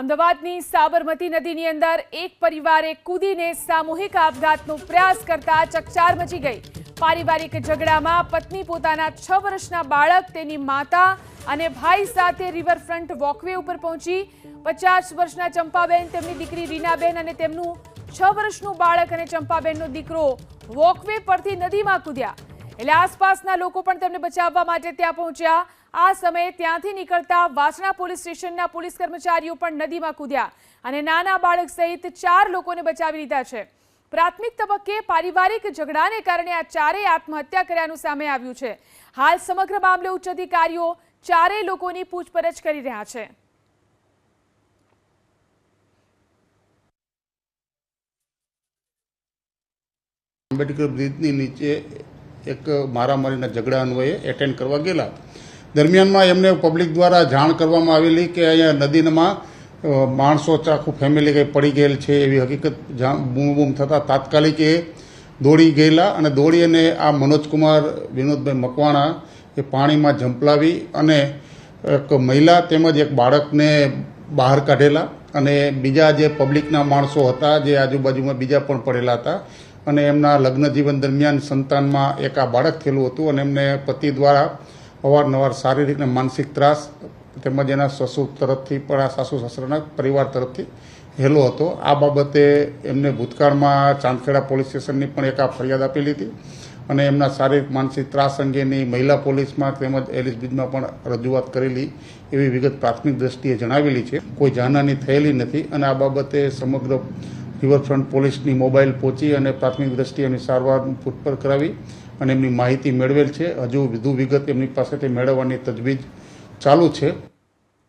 અમદાવાદની સાબરમતી નદીની અંદર એક પરિવારે કૂદીને સામૂહિક આપઘાતનો પ્રયાસ કરતા ચકચાર મચી ગઈ. પારિવારિક ઝઘડામાં પત્ની પોતાના છ વર્ષના બાળક, તેની માતા અને ભાઈ સાથે રિવરફ્રન્ટ વોકવે ઉપર પહોંચી. પચાસ વર્ષના ચંપાબેન, તેમની દીકરી રીનાબેન અને તેમનું છ વર્ષનું બાળક અને ચંપાબેનનો દીકરો વોકવે પરથી નદીમાં કૂદ્યા. એટલે આસપાસના લોકો પણ તેમને બચાવવા માટે ત્યાં પહોંચ્યા. આ સમયે ત્યાંથી નીકળતા વાસણા પોલીસ સ્ટેશનના પોલીસ કર્મચારીઓ પણ નદીમાં કૂદ્યા અને નાના બાળક સહિત ચાર લોકોને બચાવી લીધા છે. પ્રાથમિક તબક્કે પારિવારિક ઝઘડાને કારણે આ ચારેય આત્મહત્યા કર્યાનું સામે આવ્યું છે. હાલ સમગ્ર મામલે ઉચ્ચ અધિકારીઓ ચારેય લોકોની પૂછપરછ કરી રહ્યા છે. આંબેડકર બ્રિજની નીચે એક મારામારીના ઝઘડા અન્વયે એટેન્ડ કરવા ગયેલા. દરમિયાનમાં એમને પબ્લિક દ્વારા જાણ કરવામાં આવેલી કે અહીંયા નદીમાં માણસો આખું ફેમિલી કંઈ પડી ગયેલ છે એવી હકીકત જાણ, બૂમ બૂમ થતાં તાત્કાલિક એ દોડી ગયેલા અને દોડી અને આ મનોજકુમાર, વિનોદભાઈ મકવાણા એ પાણીમાં ઝંપલાવી અને એક મહિલા તેમજ એક બાળકને બહાર કાઢેલા અને બીજા જે પબ્લિકના માણસો હતા, જે આજુબાજુમાં બીજા પણ પડેલા હતા અને એમના લગ્ન જીવન દરમિયાન સંતાનમાં એક આ બાળક થયેલું હતું અને એમને પતિ દ્વારા અવારનવાર શારીરિક અને માનસિક ત્રાસ તેમજ એના સસુર તરફથી પણ આ સાસુ સસરાના પરિવાર તરફથી હેલો હતો. આ બાબતે એમને ભૂતકાળમાં ચાંદખેડા પોલીસ સ્ટેશનની પણ એક આ ફરિયાદ આપેલી હતી અને એમના શારીરિક માનસિક ત્રાસ અંગેની મહિલા પોલીસમાં તેમજ એલિસબીજમાં પણ રજૂઆત કરેલી એવી વિગત પ્રાથમિક દ્રષ્ટિએ જણાવેલી છે. કોઈ જાનહાની થયેલી નથી અને આ બાબતે સમગ્ર રિવરફ્રન્ટ પોલીસની મોબાઈલ પહોંચી અને પ્રાથમિક દ્રષ્ટિએ એમની સારવાર પૂછપરછ કરાવી અને એમની માહિતી મેળવેલ છે. હજુ વધુ વિગત એમની પાસેથી મેળવવાની તજવીજ ચાલુ છે.